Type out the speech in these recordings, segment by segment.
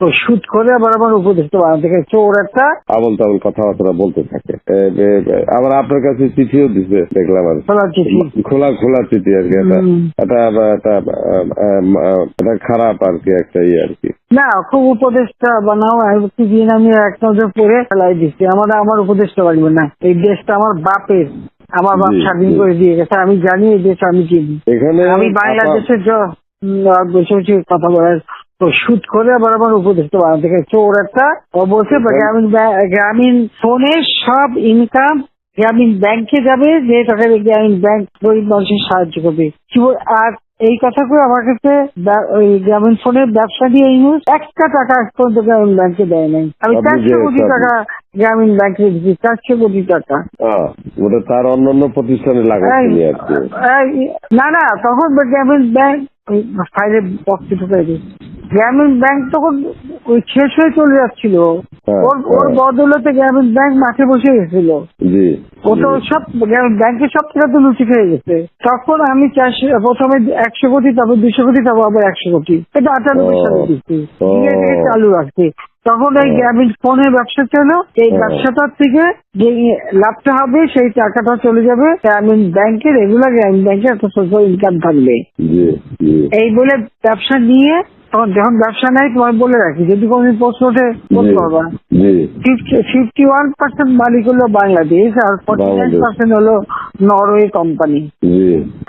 তো শুট করে আবার আমার উপদেষ্টা বানাতে চোর একটা আবল তাবল কথাবার্তা বলতে থাকে। আবার আপনার কাছে চিঠিও দিছে দেখলাম আর। খোলা খোলা চিঠি আর কি এটা খারাপ আর কি একটা ইয়ে আর কি। না খুব উপদেষ্টা বানাও কি দিন আমি এক নজর পরে ফেলাই দিচ্ছি। আমার আমার উপদেষ্টা লাগবে না এই দেশটা আমার বাপের আমার বাপ স্বাধীন করে দিয়ে গেছে আমি জানি এই দেশ আমি চিনি। এখানে আমি বাংলাদেশের কথা বলার তো শুট করে আবার আমার উপদেষ্টা বানাতে চোর একটা অবশ্যই গ্রামীণ গ্রামীণ ফোনের সব ইনকাম গ্রামীণ ব্যাংকে যাবে যে টাকা গ্রামীণ ব্যাংক গরিব মানুষের সাহায্য করবে। আর এই কথা করে আমার কাছে ওই গ্রামীণ ফোনের ব্যবসা দিয়ে ইউজ একটা টাকা পর্যন্ত গ্রামীণ ব্যাংকে দেয় নাই। আমি চারশো কোটি টাকা গ্রামীণ ব্যাংকে দিচ্ছি চারশো কোটি টাকা। ওটা তার অন্যান্য প্রতিষ্ঠানে এই, না না তখন গ্রামীণ ব্যাংক ফাইলে বক্সে ঢুকাই দিই গ্রামীণ ব্যাংক তখন ওই শেষ হয়ে চলে যাচ্ছিল। হ্যাঁ, ওর ওর হ্যাঁ। বদলতে গ্রামীণ ব্যাংক মাঠে বসে গেছিল। ও তো সব গ্রামীণ ব্যাংকের সব টাকা তো লুচি খেয়ে গেছে। তখন আমি চারশো প্রথমে একশো কোটি তারপর দুশো কোটি তারপর আবার একশো কোটি। এটা আটানব্বই। সালে দিচ্ছি। চালু রাখছি। তখন এই। গ্রামীণ ফোনের ব্যবসা ছিল এই ব্যবসাটার থেকে যে লাভটা হবে সেই টাকাটা চলে যাবে। গ্রামীণ ব্যাংকে রেগুলার গ্রামীণ ব্যাংকে একটা সোশ্যাল ইনকাম থাকবে। এই বলে ব্যবসা নিয়ে তখন যখন ব্যবসা নেই তোমায় বলে রাখি যদি কোনদিন প্রশ্ন ওঠে বলতে পারবা ফিফটি ওয়ান পার্সেন্ট মালিক হলো বাংলাদেশ আর ফর্টি নাইন পার্সেন্ট হলো নরওয়ে কোম্পানি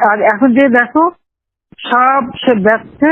আর এখন যে দেখো সব সে ব্যবসা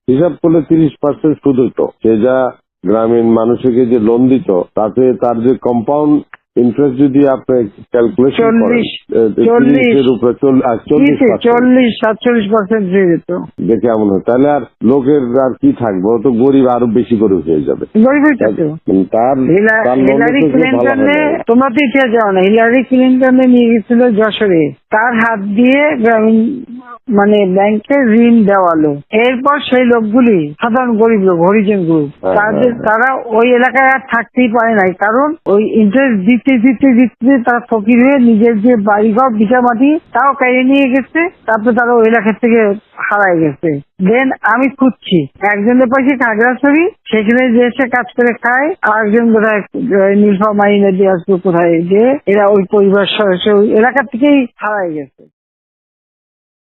হিসাব করলে তিরিশ পার্সেন্ট সুদ হতো সে যা গ্রামীণ মানুষকে যে লোন দিত তাতে তার যে কম্পাউন্ড ইন্টারেস্ট যদি আপনি ক্যালকুলেশন উপরে চল্লিশ সাতচল্লিশ পার্সেন্ট যেত দেখে এমন হয়। তাহলে আর লোকের আর কি থাকবে? তো গরিব আরও বেশি করে হয়ে যাবে। তার হিলারি ক্লিন্টনে তোমরা তো ইতিহাস জানো না। হিলারি ক্লিন্টনে নিয়ে গেছিল যশোরে। তার হাত দিয়ে গ্রামীণ মানে ব্যাংকে ঋণ দেওয়ালো এরপর সেই লোকগুলি সাধারণ গরিব লোক হরিজন গ্রুপ হ্যাঁ, তাদের হ্যাঁ। তারা ওই এলাকায় আর থাকতেই পারে নাই। কারণ ওই ইন্টারেস্ট দিতে দিতে দিতে তারা ফকির হয়ে নিজের যে বাড়িঘর বিটা মাটি তাও কেড়ে নিয়ে গেছে। তারপরে তারা ওই এলাকা থেকে হারায় গেছে। দেন আমি খুঁজছি। একজনের পাশে খাগড়াছড়ি। সেখানে যে এসে কাজ করে খায় আর একজন বোধহয় মাইনে দিয়ে আসবে কোথায় যে এরা ওই পরিবার সদস্য ওই এলাকা থেকেই হারায় গেছে।